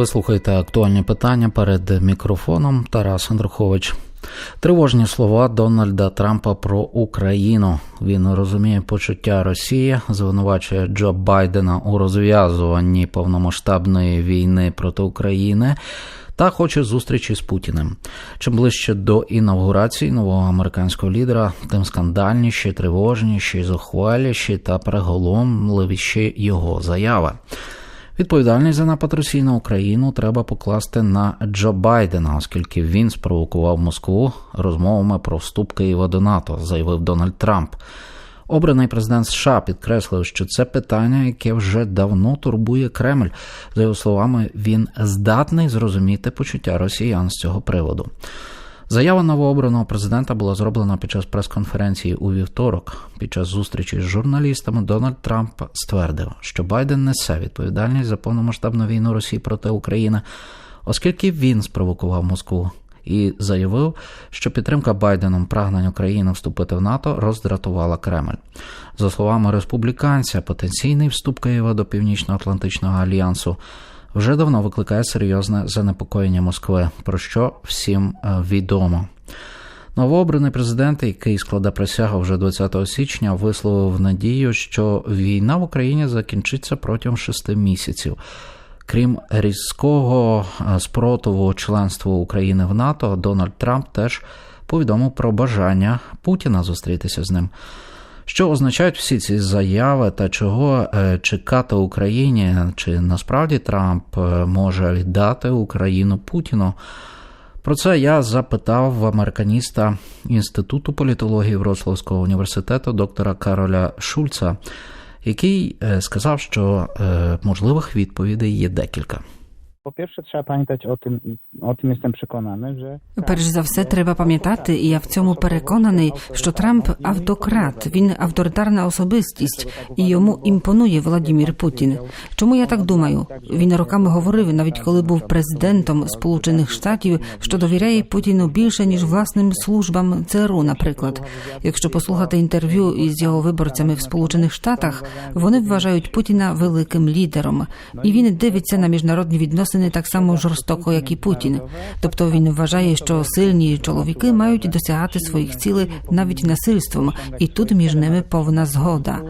Ви слухаєте актуальні питання перед мікрофоном Тарас Андрухович. Тривожні слова Дональда Трампа про Україну. Він розуміє почуття Росії, звинувачує Джо Байдена у розв'язуванні повномасштабної війни проти України та хоче зустрічі з Путіним. Чим ближче до інавгурації нового американського лідера, тим скандальніші, тривожніші, зухваліші та приголомливіші його заяви. Відповідальність за напад Росії на Україну треба покласти на Джо Байдена, оскільки він спровокував Москву розмовами про вступ Києва до НАТО, заявив Дональд Трамп. Обраний президент США підкреслив, що це питання, яке вже давно турбує Кремль. За його словами, він здатний зрозуміти почуття росіян з цього приводу. Заява новообраного президента була зроблена під час прес-конференції у вівторок. Під час зустрічі з журналістами Дональд Трамп ствердив, що Байден несе відповідальність за повномасштабну війну Росії проти України, оскільки він спровокував Москву. І заявив, що підтримка Байденом прагнень України вступити в НАТО роздратувала Кремль. За словами республіканця, потенційний вступ Києва до Північно-Атлантичного альянсу вже давно викликає серйозне занепокоєння Москви, про що всім відомо. Новообраний президент, який складе присягу вже 20 січня, висловив надію, що війна в Україні закінчиться протягом шести місяців. Крім різкого спротиву членству України в НАТО, Дональд Трамп теж повідомив про бажання Путіна зустрітися з ним. Що означають всі ці заяви та чого чекати Україні? Чи насправді Трамп може віддати Україну Путіну? Про це я запитав в американіста Інституту політології Вроцлавського університету доктора Кароля Шульца, який сказав, що можливих відповідей є декілька. Po pierwsze, trzeba pamiętać o tym, o tym jestem przekonany, że Перш за все, треба пам'ятати, і я в цьому переконаний, що Трамп автократ, він авторитарна особистість, і йому імпонує Владімір Путін. Чому я так думаю? Він роками говорив, навіть коли був президентом Сполучених Штатів, що довіряє Путіну більше ніж власним службам ЦРУ. Наприклад, якщо послухати інтерв'ю із його виборцями в Сполучених Штатах, вони вважають Путіна великим лідером, і він дивиться на міжнародні відносини так само жорстоко, як і Путін. Тобто він вважає, що сильні чоловіки мають досягати своїх цілей навіть насильством, і тут між ними повна згода.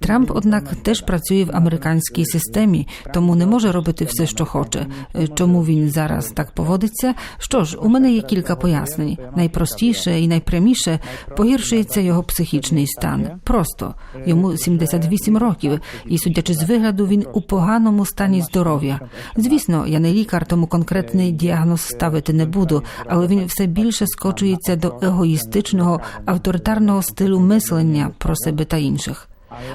Трамп, однак, теж працює в американській системі, тому не може робити все, що хоче. Чому він зараз так поводиться? Що ж, у мене є кілька пояснень. Найпростіше і найпряміше погіршується його психічний стан. Просто йому 78 років, і судячи з вигляду, він у поганому стані здоров'я. Звісно, я не лікар, тому конкретний діагноз ставити не буду, але він все більше скочується до егоїстичного авторитарного стилю мислення про себе та інших.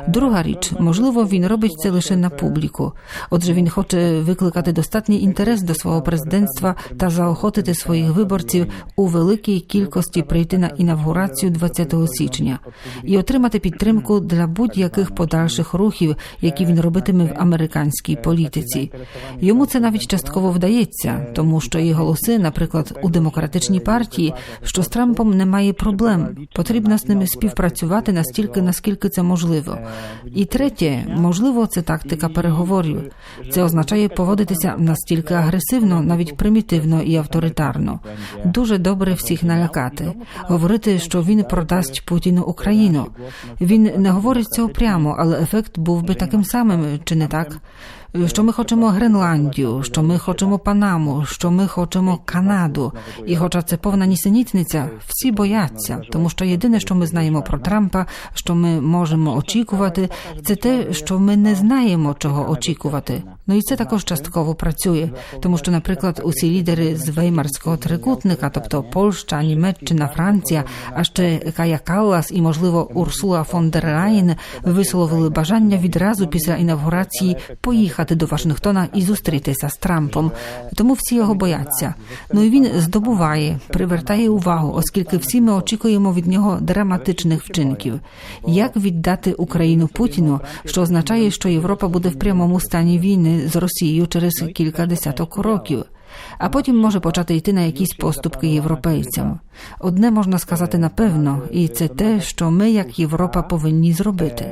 Друга річ, можливо, він робить це лише на публіку. Отже, він хоче викликати достатній інтерес до свого президентства та заохотити своїх виборців у великій кількості прийти на інавгурацію 20 січня і отримати підтримку для будь-яких подальших рухів, які він робитиме в американській політиці. Йому це навіть частково вдається, тому що є голоси, наприклад, у демократичній партії, що з Трампом немає проблем. Потрібно з ними співпрацювати настільки, наскільки це можливо. І третє, можливо, це тактика переговорів. Це означає поводитися настільки агресивно, навіть примітивно і авторитарно. Дуже добре всіх налякати, говорити, що він продасть Путіну Україну. Він не говорить цього прямо, але ефект був би таким самим, чи не так? Що ми хочемо Гренландію, що ми хочемо Панаму, що ми хочемо Канаду. І, хоча це повна нісенітниця, всі бояться, тому що єдине, що ми знаємо про Трампа, що ми можемо очікувати, це те, що ми не знаємо, чого очікувати. Ну і це також частково працює, тому що, наприклад, усі лідери з Веймарського трикутника, тобто Польща, Німеччина, Франція, а ще Кая Каллас і, можливо, Урсула фон дер Лайен висловили бажання відразу після інавгурації поїхати до Вашингтона і зустрітися з Трампом. Тому всі його бояться. Ну і він здобуває, привертає увагу, оскільки всі ми очікуємо від нього драматичних вчинків. Як віддати Україну Путіну, що означає, що Європа буде в прямому стані війни з Росією через кілька десяток років. А потім може почати йти на якісь поступки європейцям. Одне можна сказати напевно, і це те, що ми, як Європа, повинні зробити.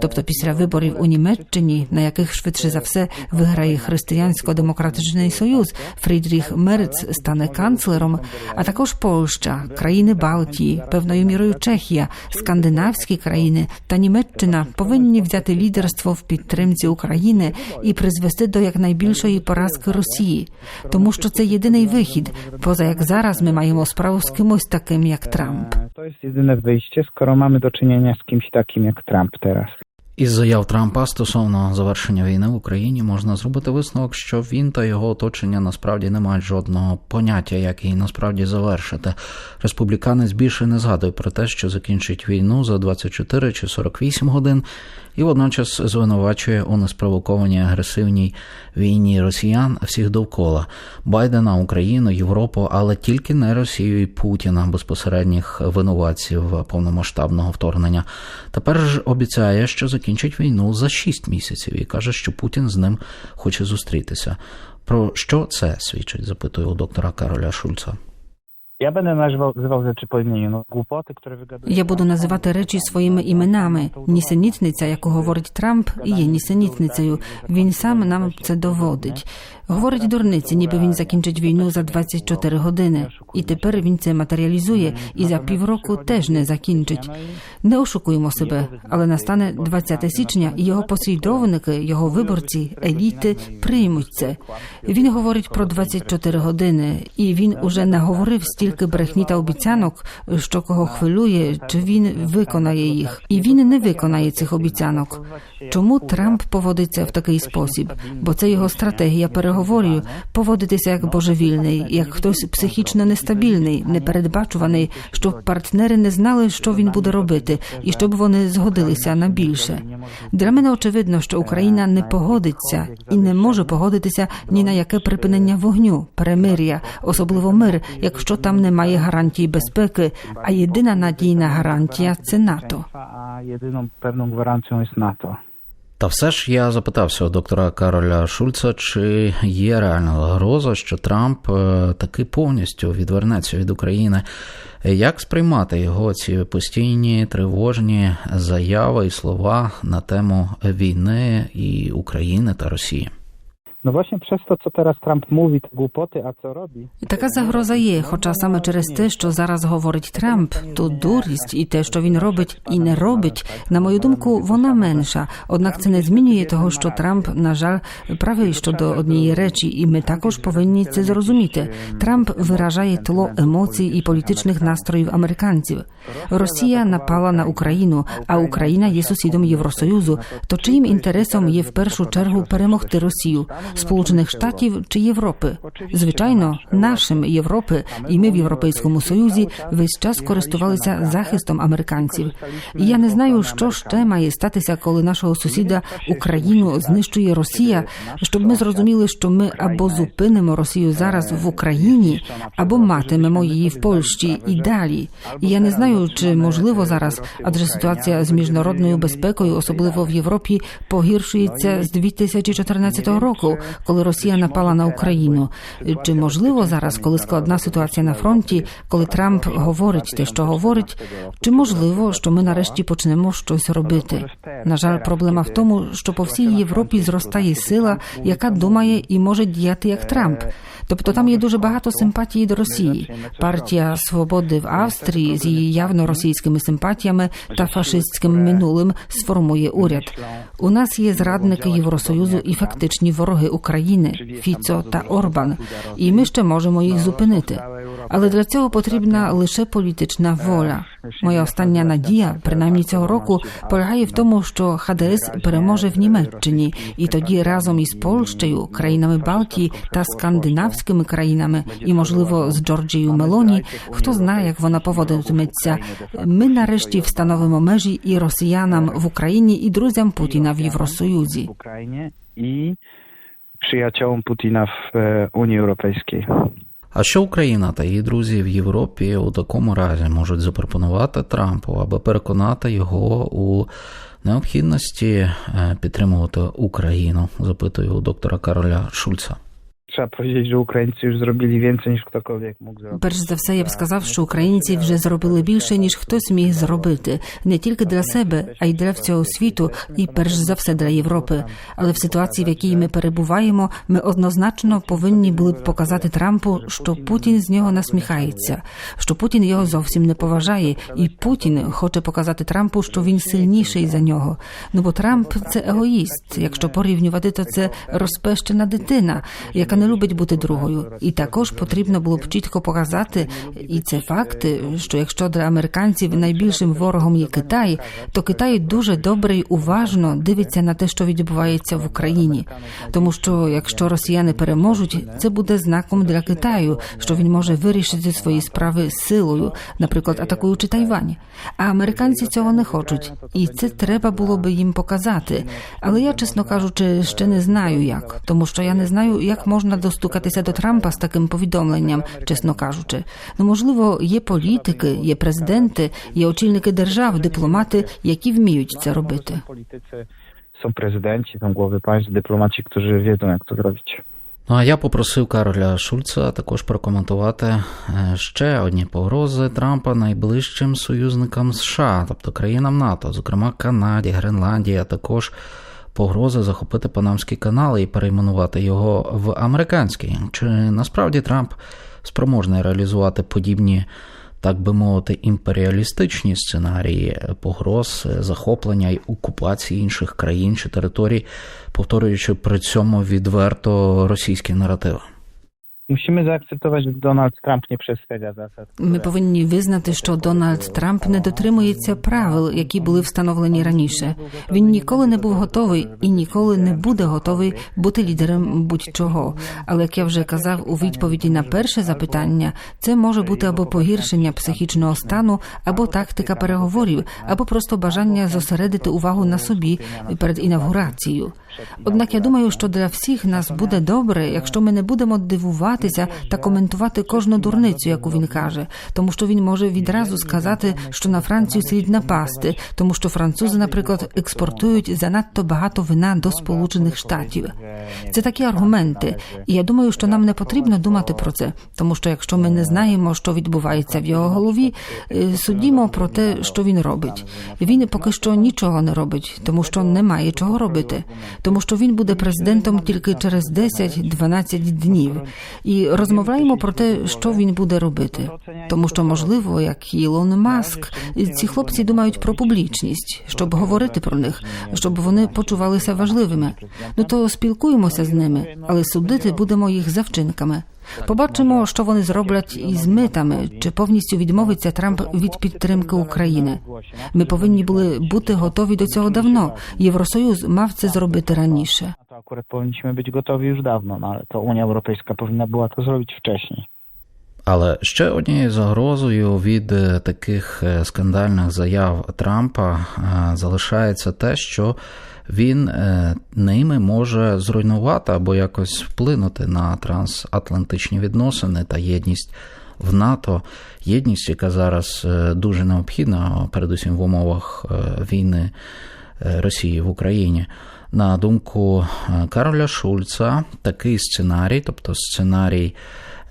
Тобто, після виборів у Німеччині, на яких швидше за все виграє християнсько-демократичний союз, Фрідріх Мерц стане канцлером, а також Польща, країни Балтії, певною мірою Чехія, скандинавські країни та Німеччина повинні взяти лідерство в підтримці України і призвести до якнайбільшої поразки Росії, тому що це єдиний вихід, поза як зараз ми маємо справу з кимось таким, як Трамп. To jest jedyne wyjście, skoro mamy do czynienia z kimś takim jak Trump teraz. Із заяв Трампа стосовно завершення війни в Україні можна зробити висновок, що він та його оточення насправді не мають жодного поняття, як її насправді завершити. Республіканець більше не згадує про те, що закінчить війну за 24 чи 48 годин, і водночас звинувачує у неспровокованій агресивній війні росіян всіх довкола Байдена, Україну, Європу, але тільки не Росію і Путіна, безпосередніх винуватців повномасштабного вторгнення. Тепер ж обіцяє, що закінчить війну за 6 місяців і каже, що Путін з ним хоче зустрітися. Про що це свідчить? запитує у доктора Кароля Шульца. Ja będę nazywał, rzeczy po imieniu. No, głupoty, które wygaduje. Я буду називати речі своїми іменами. Нісенітниця, яку говорить Трамп, і є нісенітницею. Він сам нам це доводить. Говорить дурниці, ніби він закінчить війну за 24 години. І тепер він це матеріалізує, і за півроку теж не закінчить. Не ошукуємо себе, але настане 20 січня, і його послідовники, його виборці, еліти приймуть це. Він говорить про 24 години, і він уже наговорив стільки брехні та обіцянок, що кого хвилює, чи він виконає їх, і він не виконає цих обіцянок. Чому Трамп поводиться в такий спосіб? Бо це його стратегія переговорів поводитися як божевільний, як хтось психічно нестабільний, непередбачуваний, щоб партнери не знали, що він буде робити, і щоб вони згодилися на більше. Для мене очевидно, що Україна не погодиться і не може погодитися ні на яке припинення вогню, перемир'я, особливо мир, якщо там немає гарантії безпеки. А єдина надійна гарантія це НАТО. Та все ж я запитався у доктора Кароля Шульца, чи є реальна загроза, що Трамп е, таки повністю відвернеться від України. Як сприймати його ці постійні тривожні заяви і слова на тему війни і України та Росії? No właśnie przez to, co teraz Trump mówi, te głupoty, a co robi, Така загроза є, хоча саме через те, що зараз говорить Трамп, то дурість і те, що він робить і не робить, на мою думку, вона менша. Однак це не змінює того, що Трамп, на жаль, правий щодо однієї речі, і ми також повинні це зрозуміти. Трамп виражає тло емоцій і політичних настроїв американців. Росія напала на Україну, а Україна є сусідом Євросоюзу. То чиїм інтересом є в першу чергу перемогти Росію, Сполучених Штатів чи Європи? Звичайно, нашим Європи, і ми в Європейському Союзі весь час користувалися захистом американців. І я не знаю, що ще має статися, коли нашого сусіда Україну знищує Росія, щоб ми зрозуміли, що ми або зупинимо Росію зараз в Україні, або матимемо її в Польщі і далі. І я не знаю, чи можливо зараз, адже ситуація з міжнародною безпекою, особливо в Європі, погіршується з 2014 року, коли Росія напала на Україну. Чи можливо зараз, коли складна ситуація на фронті, коли Трамп говорить те, що говорить, чи можливо, що ми нарешті почнемо щось робити? На жаль, проблема в тому, що по всій Європі зростає сила, яка думає і може діяти як Трамп. Тобто там є дуже багато симпатії до Росії. Партія свободи в Австрії з її явно російськими симпатіями та фашистським минулим сформує уряд. У нас є зрадники Євросоюзу і фактичні вороги України Фіцо та Орбан, і ми ще можемо їх зупинити. Але для цього потрібна лише політична воля. Моя остання надія, принаймні цього року, полягає в тому, що ХДС переможе в Німеччині, і тоді разом із Польщею, країнами Балтії та скандинавськими країнами, і можливо з Джорджією Мелоні, хто знає, як вона поводитиметься. Ми нарешті встановимо межі і росіянам в Україні, і друзям Путіна в Євросоюзі. Ukrainie i przyjaciołom Putina w Unii Europejskiej. А що Україна та її друзі в Європі у такому разі можуть запропонувати Трампу, аби переконати його у необхідності е, підтримувати Україну? Запитую у доктора Кароля Шульца. Trzeba powiedzieć, że Ukraińcy już zrobili więcej niż ktokolwiek mógł zrobić. Перш за все, я б сказав, що українці вже зробили більше, ніж хтось міг зробити не тільки для себе, а й для всього світу, і перш за все для Європи. Але в ситуації, в якій ми перебуваємо, ми однозначно повинні були б показати Трампу, що Путін з нього насміхається, що Путін його зовсім не поважає, і Путін хоче показати Трампу, що він сильніший за нього. Ну бо Трамп це егоїст. Якщо порівнювати, то це розпещена дитина, яка не любить бути другою. І також потрібно було б чітко показати, і це факт, що якщо для американців найбільшим ворогом є Китай, то Китай дуже добре й уважно дивиться на те, що відбувається в Україні. Тому що якщо росіяни переможуть, це буде знаком для Китаю, що він може вирішити свої справи силою, наприклад, атакуючи Тайвань. А американці цього не хочуть, і це треба було би їм показати. Але я, чесно кажучи, ще не знаю як, тому що я не знаю, як можна достукатися до Трампа з таким повідомленням, чесно кажучи. Ну можливо, є політики, є президенти, є очільники держав, дипломати, які вміють це робити. Są prezydenci, są głowy państw, dyplomaci, którzy wiedzą, jak to zrobić. Ну а я попросив Кароля Шульца також прокоментувати е, ще одні погрози Трампа найближчим союзникам США, тобто країнам НАТО, зокрема Канаді, Гренландії, а також погрози захопити Панамський канал і перейменувати його в американський. Чи насправді Трамп спроможний реалізувати подібні? Так би мовити, імперіалістичні сценарії погроз, захоплення й окупації інших країн чи територій, повторюючи при цьому відверто російські наративи. Musimy zaakceptować, że Donald Trump nie przestrzega zasad. Ми повинні визнати, що Дональд Трамп не дотримується правил, які були встановлені раніше. Він ніколи не був готовий і ніколи не буде готовий бути лідером будь-чого. Але як я вже казав у відповіді на перше запитання, це може бути або погіршення психічного стану, або тактика переговорів, або просто бажання зосередити увагу на собі перед інавгурацією. Однак я думаю, що для всіх нас буде добре, якщо ми не будемо дивуватися та коментувати кожну дурницю, яку він каже, тому що він може відразу сказати, що на Францію слід напасти, тому що французи, наприклад, експортують занадто багато вина до Сполучених Штатів. Це такі аргументи, і я думаю, що нам не потрібно думати про це, тому що якщо ми не знаємо, що відбувається в його голові, е, судімо про те, що він робить. Він поки що нічого не робить, тому що немає чого робити, тому що він буде президентом тільки через 10-12 днів. І розмовляємо про те, що він буде робити, тому що можливо, як Ілон Маск, ці хлопці думають про публічність, щоб говорити про них, щоб вони почувалися важливими. Ну то спілкуємося з ними, але судити будемо їх за вчинками. Побачимо, що вони зроблять із митами, чи повністю відмовиться Трамп від підтримки України. Ми повинні були бути готові до цього давно. Євросоюз мав це зробити раніше. Akurat powinniśmy być gotowi już dawno, no ale to Unia Europejska powinna była to zrobić wcześniej. Але ще однією загрозою від таких скандальних заяв Трампа залишається те, що він ними може зруйнувати або якось вплинути на трансатлантичні відносини та єдність в НАТО. Єдність, яка зараз дуже необхідна, передусім в умовах війни Росії в Україні. На думку е, Кароля Шульца, такий сценарій, тобто сценарій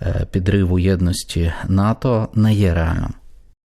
е, підриву єдності НАТО, не є реальним.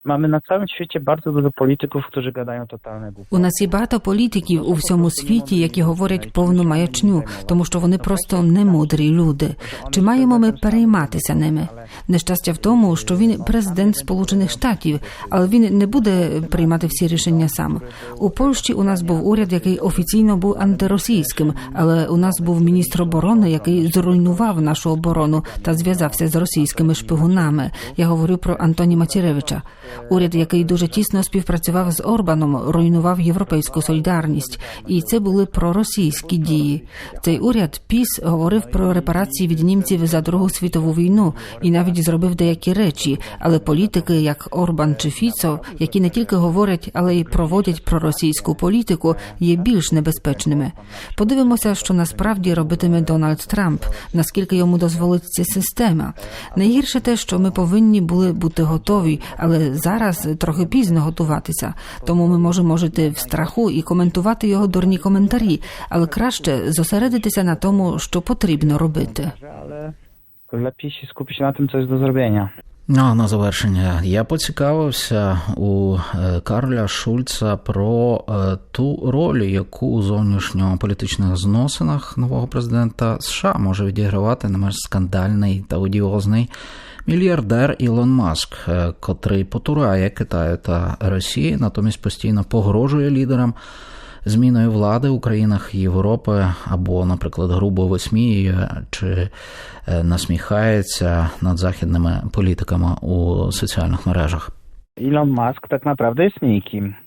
Mamy na całym świecie bardzo dużo polityków, którzy gadają totalne У нас є багато політиків у всьому світі, які говорять повну маячню, тому що вони просто не мудрі люди. Чи маємо ми перейматися ними? Нещастя в тому, що він президент Сполучених Штатів, але він не буде приймати всі рішення сам. У Польщі у нас був уряд, який офіційно був антиросійським, але у нас був міністр оборони, який зруйнував нашу оборону та зв'язався з російськими шпигунами. Я говорю про Антоні Маціревича. Уряд, який дуже тісно співпрацював з Орбаном, руйнував європейську солідарність, і це були проросійські дії. Цей уряд Піс говорив про репарації від німців за Другу світову війну і навіть зробив деякі речі. Але політики, як Орбан чи Фіцо, які не тільки говорять, але й проводять проросійську політику, є більш небезпечними. Подивимося, що насправді робитиме Дональд Трамп, наскільки йому дозволить ця система. Найгірше те, що ми повинні були бути готові, але зараз трохи пізно готуватися, тому ми можемо жити в страху і коментувати його дурні коментарі, але краще зосередитися на тому, що потрібно робити. się skupić na tym, co jest do zrobienia. Ну, а на завершення я поцікавився у е, Карля Шульца про е, ту роль, яку у зовнішньополітичних зносинах нового президента США може відігравати не менш скандальний та одіозний мільярдер Ілон Маск, е, котрий потурає Китаю та Росії, натомість постійно погрожує лідерам. Зміною влади у країнах Європи або, наприклад, грубо висміює чи е, насміхається над західними політиками у соціальних мережах. Elon Musk tak naprawdę jest.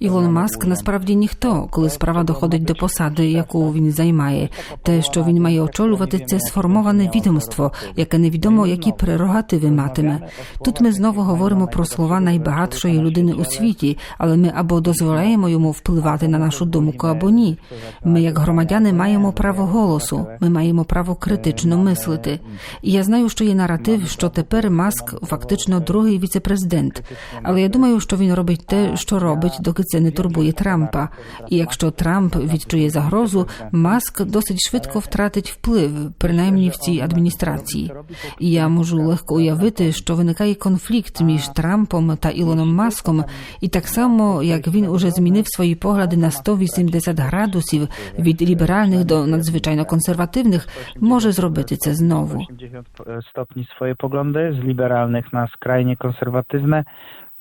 Ілон Маск насправді ніхто, коли справа доходить до посади, яку він займає. Те, що він має очолювати, це сформоване відомство, яке невідомо, які прерогативи матиме. Тут ми знову говоримо про слова найбагатшої людини у світі, але ми або дозволяємо йому впливати на нашу думку, або ні. Ми, як громадяни, маємо право голосу, ми маємо право критично мислити. І я знаю, що є наратив, що тепер Маск фактично другий віцепрезидент. Але я думаю, що він робить те, що робить, доки це не турбує Трампа. І якщо Трамп відчує загрозу, Маск досить швидко втратить вплив, принаймні в цій адміністрації. І я можу легко уявити, що виникає конфлікт між Трампом та Ілоном Маском, і так само як він уже змінив свої погляди на 180 градусів від ліберальних до надзвичайно консервативних, може зробити це знову. 80 stopni swoje poglądy, z liberalnych na skrajnie konserwatywne,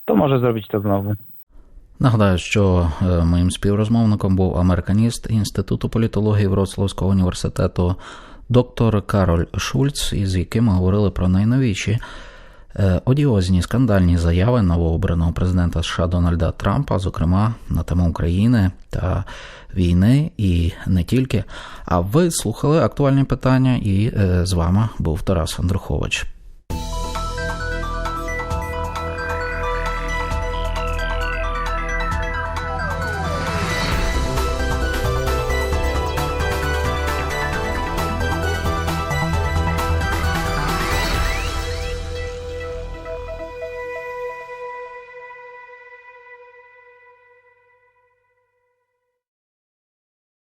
to może zrobić to znowu. Нагадаю, що е, моїм співрозмовником був американіст Інституту політології Вроцлавського університету доктор Кароль Шульц, із яким ми говорили про найновіші е, одіозні скандальні заяви новообраного президента США Дональда Трампа, зокрема на тему України та війни, і не тільки. А ви слухали актуальні питання, і е, з вами був Тарас Андрухович.